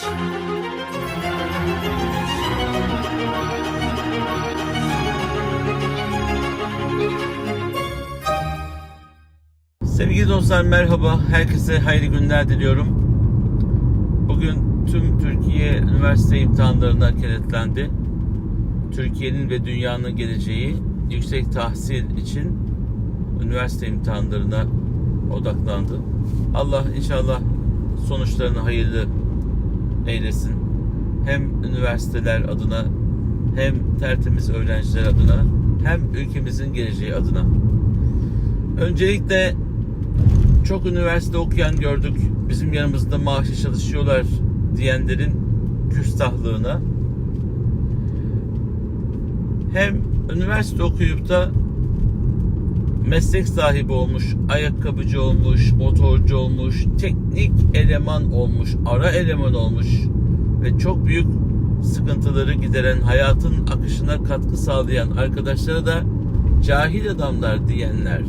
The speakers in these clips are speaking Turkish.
Sevgili dostlar merhaba. Herkese hayırlı günler diliyorum. Bugün tüm Türkiye üniversite imtihanlarına kilitlendi. Türkiye'nin ve dünyanın geleceği yüksek tahsil için üniversite imtihanlarına odaklandı. Allah inşallah sonuçlarını hayırlı eylesin. Hem üniversiteler adına hem tertemiz öğrenciler adına hem ülkemizin geleceği adına. Öncelikle çok üniversite okuyan gördük. Bizim yanımızda maaşlı çalışıyorlar diyenlerin küstahlığına hem üniversite okuyup da meslek sahibi olmuş, ayakkabıcı olmuş, motorcu olmuş, teknik eleman olmuş, ara eleman olmuş ve çok büyük sıkıntıları gideren, hayatın akışına katkı sağlayan arkadaşlara da cahil adamlar diyenler,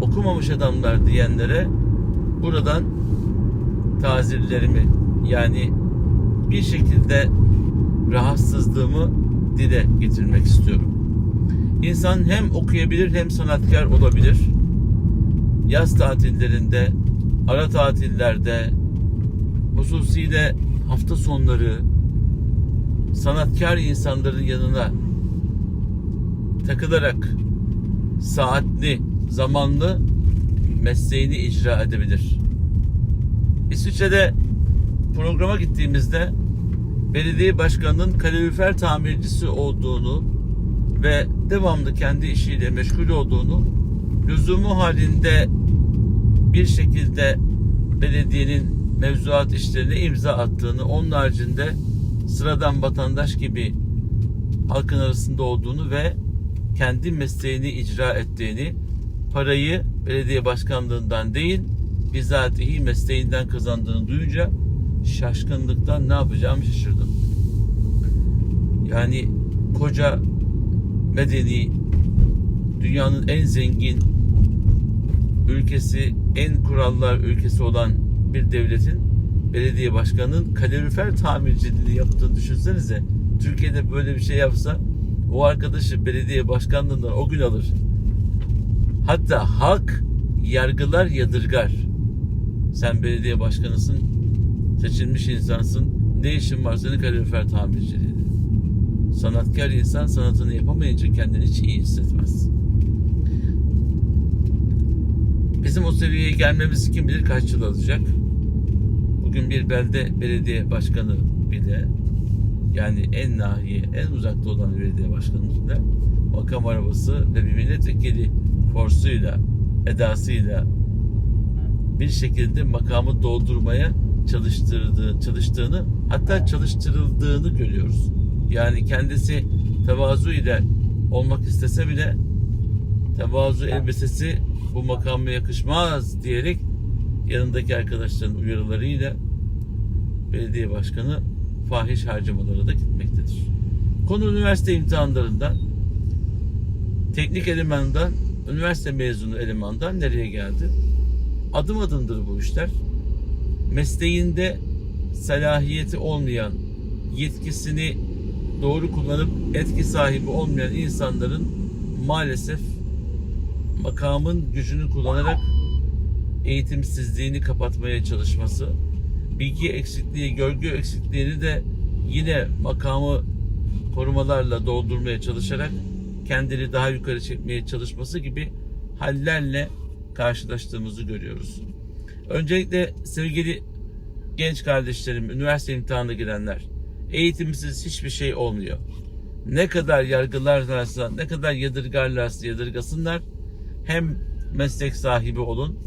okumamış adamlar diyenlere buradan tazirlerimi yani bir şekilde rahatsızlığımı dile getirmek istiyorum. İnsan hem okuyabilir hem sanatkar olabilir. Yaz tatillerinde, ara tatillerde, hususiyle hafta sonları sanatkar insanların yanına takılarak saatli, zamanlı mesleğini icra edebilir. İsviçre'de programa gittiğimizde belediye başkanının kalorifer tamircisi olduğunu ve devamlı kendi işiyle meşgul olduğunu lüzumu halinde bir şekilde belediyenin mevzuat işlerine imza attığını onun haricinde sıradan vatandaş gibi halkın arasında olduğunu ve kendi mesleğini icra ettiğini parayı belediye başkanlığından değil bizatihi mesleğinden kazandığını duyunca şaşkınlıktan ne yapacağımı şaşırdım. Yani koca medeni dünyanın en zengin ülkesi, en kurallar ülkesi olan bir devletin belediye başkanının kalorifer tamirciliğini yaptığını düşünsenize. Türkiye'de böyle bir şey yapsa o arkadaşı belediye başkanlığından o gün alır. Hatta halk yargılar yadırgar. Sen belediye başkanısın, seçilmiş insansın. Ne işin var senin kalorifer tamirciliğinde? Sanatkar insan sanatını yapamayınca kendini hiç iyi hissetmez. Bizim o seviyeye gelmemiz kim bilir kaç yıl alacak. Bugün bir belde belediye başkanı bile yani en nahiye, en uzakta olan belediye başkanı bile makam arabası ve bir milletvekili forsuyla, edasıyla bir şekilde makamı doldurmaya çalıştırdığı, çalıştığını hatta çalıştırıldığını görüyoruz. Yani kendisi tevazu ile olmak istese bile tevazu elbisesi bu makama yakışmaz diyerek yanındaki arkadaşların uyarılarıyla belediye başkanı fahiş harcamalara da gitmektedir. Konu üniversite imtihanlarından teknik elemandan üniversite mezunu elemandan nereye geldi? Adım adımdır bu işler. Mesleğinde salahiyeti olmayan, yetkisini doğru kullanıp etki sahibi olmayan insanların maalesef makamın gücünü kullanarak eğitimsizliğini kapatmaya çalışması, bilgi eksikliği, görgü eksikliğini de yine makamı korumalarla doldurmaya çalışarak kendini daha yukarı çekmeye çalışması gibi hallerle karşılaştığımızı görüyoruz. Öncelikle sevgili genç kardeşlerim, üniversite imtihanına girenler, eğitimsiz hiçbir şey olmuyor. Ne kadar yargılarlarsa, ne kadar yadırgarlarsa yadırgasınlar, hem meslek sahibi olun.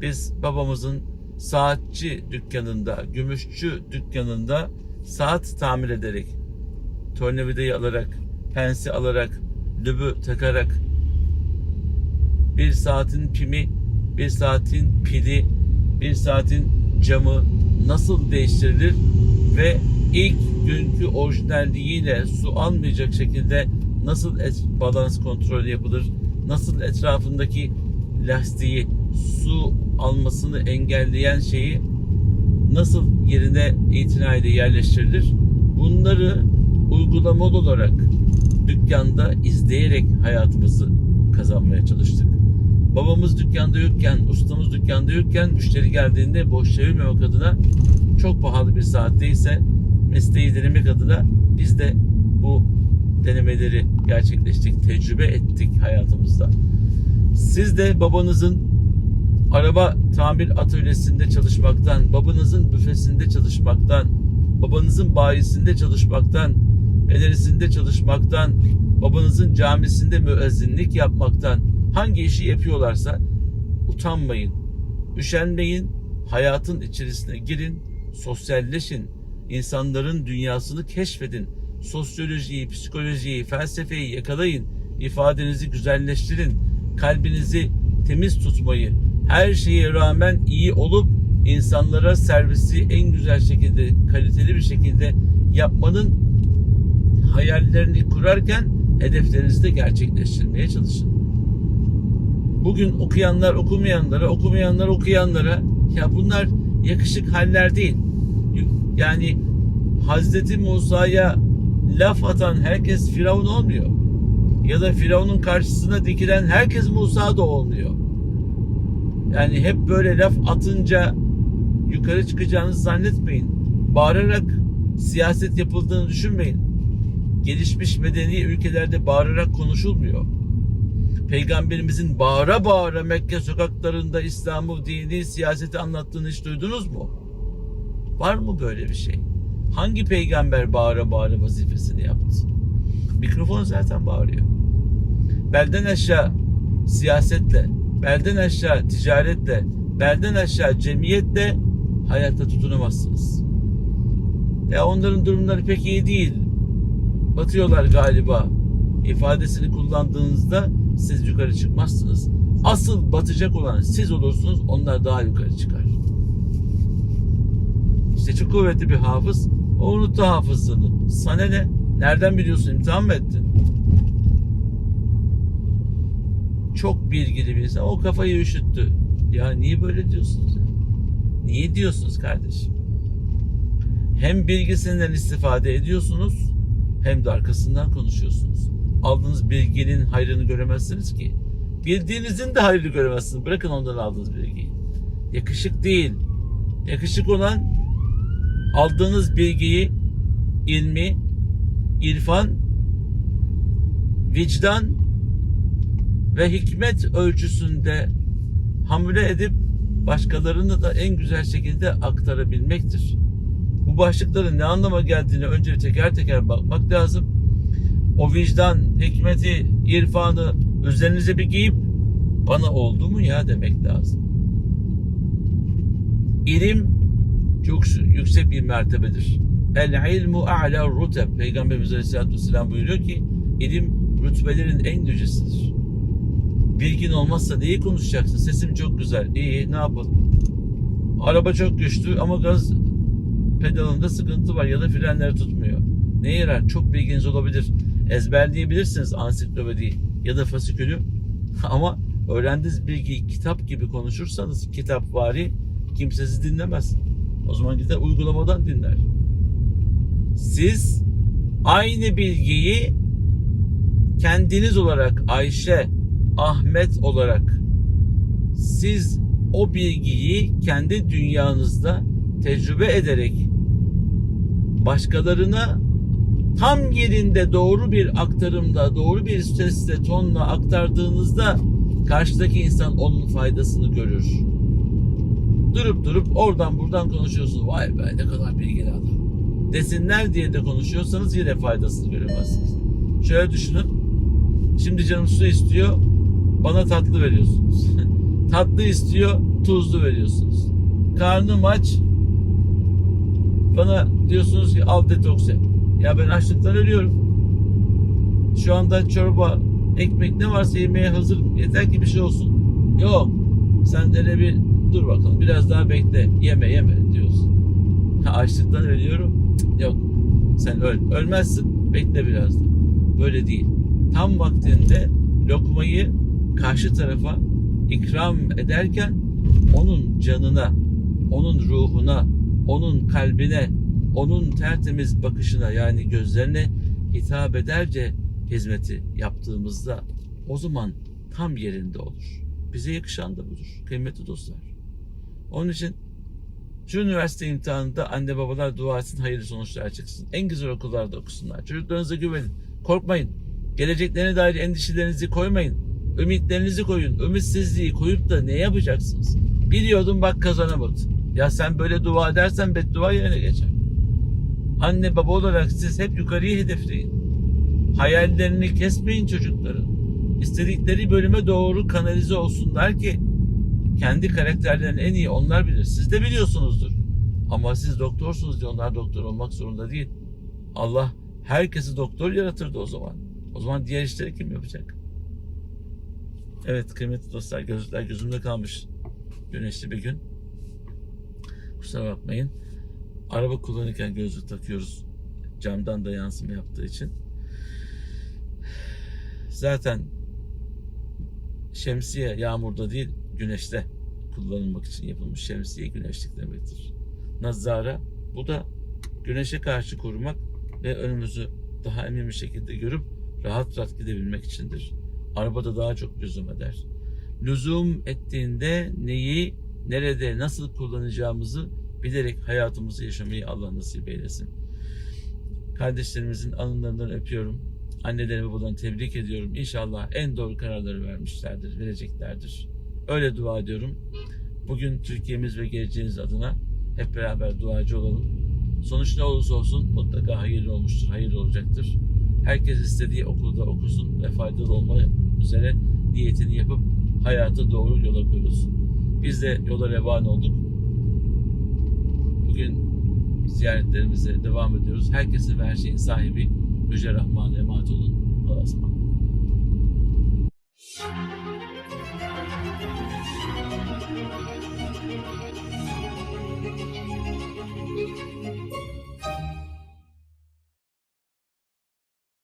Biz babamızın saatçi dükkanında, gümüşçü dükkanında saat tamir ederek, tornavidayı alarak, pensi alarak, lübü takarak bir saatin pimi, bir saatin pili, bir saatin camı nasıl değiştirilir ve ilk günkü orijinalliğiyle su almayacak şekilde nasıl balans kontrolü yapılır, nasıl etrafındaki lastiği su almasını engelleyen şeyi nasıl yerine itinayla yerleştirilir? Bunları uygulamalı olarak dükkanda izleyerek hayatımızı kazanmaya çalıştık. Babamız dükkanda yokken, ustamız dükkanda yokken müşteri geldiğinde boş çevirmemek adına çok pahalı bir saatteyse mesleği denemek adına biz de bu denemeleri gerçekleştik, tecrübe ettik hayatımızda. Siz de babanızın araba tamir atölyesinde çalışmaktan, babanızın büfesinde çalışmaktan, babanızın bayisinde çalışmaktan, galerisinde çalışmaktan, babanızın camisinde müezzinlik yapmaktan hangi işi yapıyorlarsa utanmayın, üşenmeyin, hayatın içerisine girin, sosyalleşin, insanların dünyasını keşfedin, sosyolojiyi, psikolojiyi, felsefeyi yakalayın, ifadenizi güzelleştirin, kalbinizi temiz tutmayı, her şeye rağmen iyi olup insanlara servisi en güzel şekilde, kaliteli bir şekilde yapmanın hayallerini kurarken hedeflerinizi de gerçekleştirmeye çalışın. Bugün okuyanlar okumayanlara, okumayanlar okuyanlara ya bunlar yakışık haller değil. Yani Hazreti Musa'ya laf atan herkes Firavun olmuyor. Ya da Firavun'un karşısına dikilen herkes Musa da olmuyor. Yani hep böyle laf atınca yukarı çıkacağınızı zannetmeyin. Bağırarak siyaset yapıldığını düşünmeyin. Gelişmiş medeni ülkelerde bağırarak konuşulmuyor. Peygamberimizin bağıra bağıra Mekke sokaklarında İslam'ı, dini, siyaseti anlattığını hiç duydunuz mu? Var mı böyle bir şey? Hangi peygamber bağıra bağıra vazifesini yaptı? Mikrofon zaten bağırıyor. Belden aşağı siyasetle, belden aşağı ticaretle, belden aşağı cemiyetle hayatta tutunamazsınız. Ya onların durumları pek iyi değil. Batıyorlar galiba. ifadesini kullandığınızda siz yukarı çıkmazsınız. Asıl batacak olan siz olursunuz, onlar daha yukarı çıkar. İşte çok kuvvetli bir hafız, o unuttu hafızlığını. Sana ne? Nereden biliyorsun? İmtihan mı ettin? Çok bilgili bir insan. O kafayı üşüttü. Ya niye böyle diyorsunuz ya? Niye diyorsunuz kardeşim? Hem bilgisinden istifade ediyorsunuz hem de arkasından konuşuyorsunuz. Aldığınız bilginin hayrını göremezsiniz ki. Bildiğinizin de hayrını göremezsiniz. Bırakın ondan aldığınız bilgiyi. Yakışık değil. Yakışık olan aldığınız bilgiyi, ilmi, irfan, vicdan ve hikmet ölçüsünde hamle edip başkalarını da en güzel şekilde aktarabilmektir. Bu başlıkların ne anlama geldiğini önce teker teker bakmak lazım. O vicdan, hikmeti, irfanı üzerinize bir giyip bana oldu mu ya demek lazım. İlim yüksek bir mertebedir. El ilmu a'la ruteb. Peygamberimiz Aleyhisselatü Vesselam buyuruyor ki ilim rütbelerin en yücesidir. Bilgin olmazsa neyi konuşacaksın? Sesim çok güzel. İyi ne yapalım? Araba çok güçlü ama gaz pedalında sıkıntı var ya da frenler tutmuyor. Ne yarar? Çok bilginiz olabilir. Ezberleyebilirsiniz ansiklopediyi ya da fasikülü. Ama öğrendiğiniz bilgiyi kitap gibi konuşursanız kitap vari kimse sizi dinlemez. O zaman gider uygulamadan dinler. Siz aynı bilgiyi kendiniz olarak Ayşe, Ahmet olarak siz o bilgiyi kendi dünyanızda tecrübe ederek başkalarına tam yerinde doğru bir aktarımda, doğru bir sesle, tonla aktardığınızda karşıdaki insan onun faydasını görür. Durup durup oradan buradan konuşuyorsunuz. Vay be ne kadar bilgili adam. Desinler diye de konuşuyorsanız yine faydasını göremezsiniz. Şöyle düşünün. Şimdi canım su istiyor. Bana tatlı veriyorsunuz. tatlı istiyor. Tuzlu veriyorsunuz. Karnım aç. Bana diyorsunuz ki al detoks yap. Ya ben açlıktan ölüyorum. Şu anda çorba, ekmek ne varsa yemeye hazırım. Yeter ki bir şey olsun. Yok. Sen de bir dur bakalım biraz daha bekle. Yeme yeme diyorsun. Açlıktan ölüyorum. Yok. Sen öl. Ölmezsin. Bekle biraz da. Böyle değil. Tam vaktinde lokmayı karşı tarafa ikram ederken onun canına, onun ruhuna, onun kalbine, onun tertemiz bakışına yani gözlerine hitap ederce hizmeti yaptığımızda o zaman tam yerinde olur. Bize yakışan da budur kıymetli dostlar. Onun için şu üniversite imtihanında anne babalar dua etsin hayırlı sonuçlar çıksın. En güzel okullarda okusunlar. Çocuklarınıza güvenin. Korkmayın. Geleceklerine dair endişelerinizi koymayın. Ümitlerinizi koyun. Ümitsizliği koyup da ne yapacaksınız? Biliyordum bak kazanamadın. Ya sen böyle dua edersen beddua yerine geçer. Anne baba olarak siz hep yukarıyı hedefleyin. Hayallerini kesmeyin çocukların. İstedikleri bölüme doğru kanalize olsunlar ki kendi karakterlerini en iyi onlar bilir. Siz de biliyorsunuzdur. Ama siz doktorsunuz diye onlar doktor olmak zorunda değil. Allah herkesi doktor yaratırdı o zaman. O zaman diğer işleri kim yapacak? Evet kıymetli dostlar gözlükler gözümde kalmış. Güneşli bir gün. Kusura bakmayın. Araba kullanırken gözlük takıyoruz. Camdan da yansıma yaptığı için. Zaten şemsiye yağmurda değil güneşte kullanılmak için yapılmış şemsiye güneşlik demektir. Nazara bu da güneşe karşı korumak ve önümüzü daha emin bir şekilde görüp rahat rahat gidebilmek içindir. Arabada daha çok lüzum eder. Lüzum ettiğinde neyi, nerede, nasıl kullanacağımızı bilerek hayatımızı yaşamayı Allah nasip eylesin. Kardeşlerimizin alınlarından öpüyorum. Anneleri babalarını tebrik ediyorum. İnşallah en doğru kararları vermişlerdir, vereceklerdir. Öyle dua ediyorum. Bugün Türkiye'miz ve geleceğiniz adına hep beraber duacı olalım. Sonuç ne olursa olsun mutlaka hayırlı olmuştur, hayırlı olacaktır. Herkes istediği okulda okusun ve faydalı olma üzere niyetini yapıp hayata doğru yola koyulsun. Biz de yola revan olduk. Bugün ziyaretlerimize devam ediyoruz. Herkesin ve her şeyin sahibi Yüce Rahman'a emanet olun. Allah'a ısmarladık.